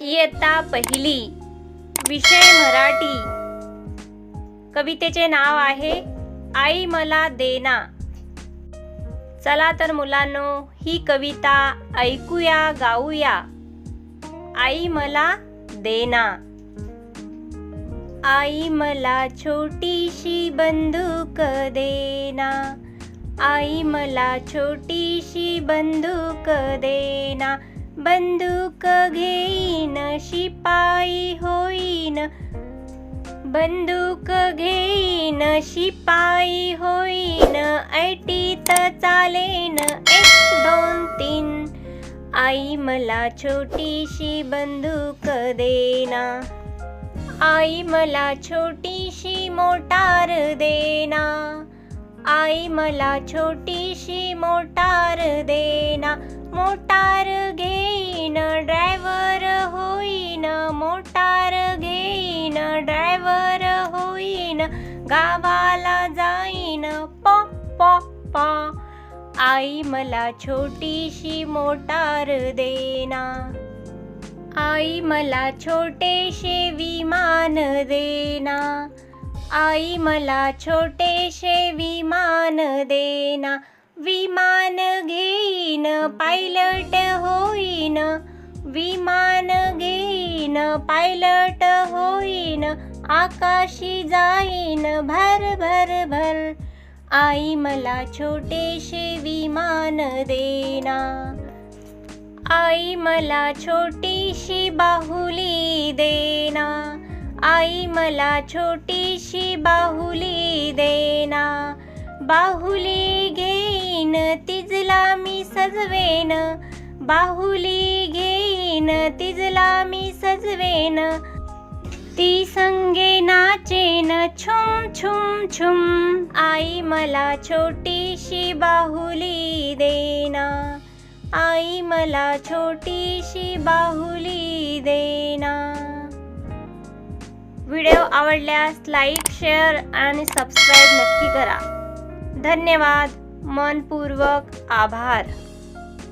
इयत्ता पहिली. विषय मराठी. कवितेचे नाव आहे आई मला देना. चला तर मुलांनो ही कविता ऐकूया गाऊया. आई मला देना. आई मला छोटीशी बंदूक देना. आई मला छोटीशी बंदूक देना. बंदूक घेईन शिपाई होईन. बंदूक घेईन शिपाई होईन. ऐटीत चालेन एक दोन तीन. आई मला छोटीशी बंदूक देना. आई मला छोटीशी मोटार देना. आई मला छोटीशी मोटार देना मोटार घेईन ड्रायव्हर होईन मोटार घेईन ड्रायव्हर होईन गावाला जाईन पॉ पॉ पॉ. आई मला छोटीशी मोटार देना. आई मला छोटेशे विमान देना. आई मला छोटेशे देना विमान घेईन पायलट होईन. विमान घेईन पायलट होईन आकाशी जाईन भर भर भर. आई मला छोटेसे विमान देना. आई मला छोटीशी बाहुली देना. आई मला छोटीशी बाहुली देना. बाहुली घेईन तिजला मी सजवेन. बाहुली घेईन तिजला मी सजवेन. ती संगे नाचेन छुम छुम छुम. आई मला छोटीशी बाहुली देना. आई मला छोटीशी बाहुली देना. व्हिडिओ आवडल्यास लाईक शेअर आणि सबस्क्राईब नक्की करा. धन्यवाद. मनपूर्वक आभार.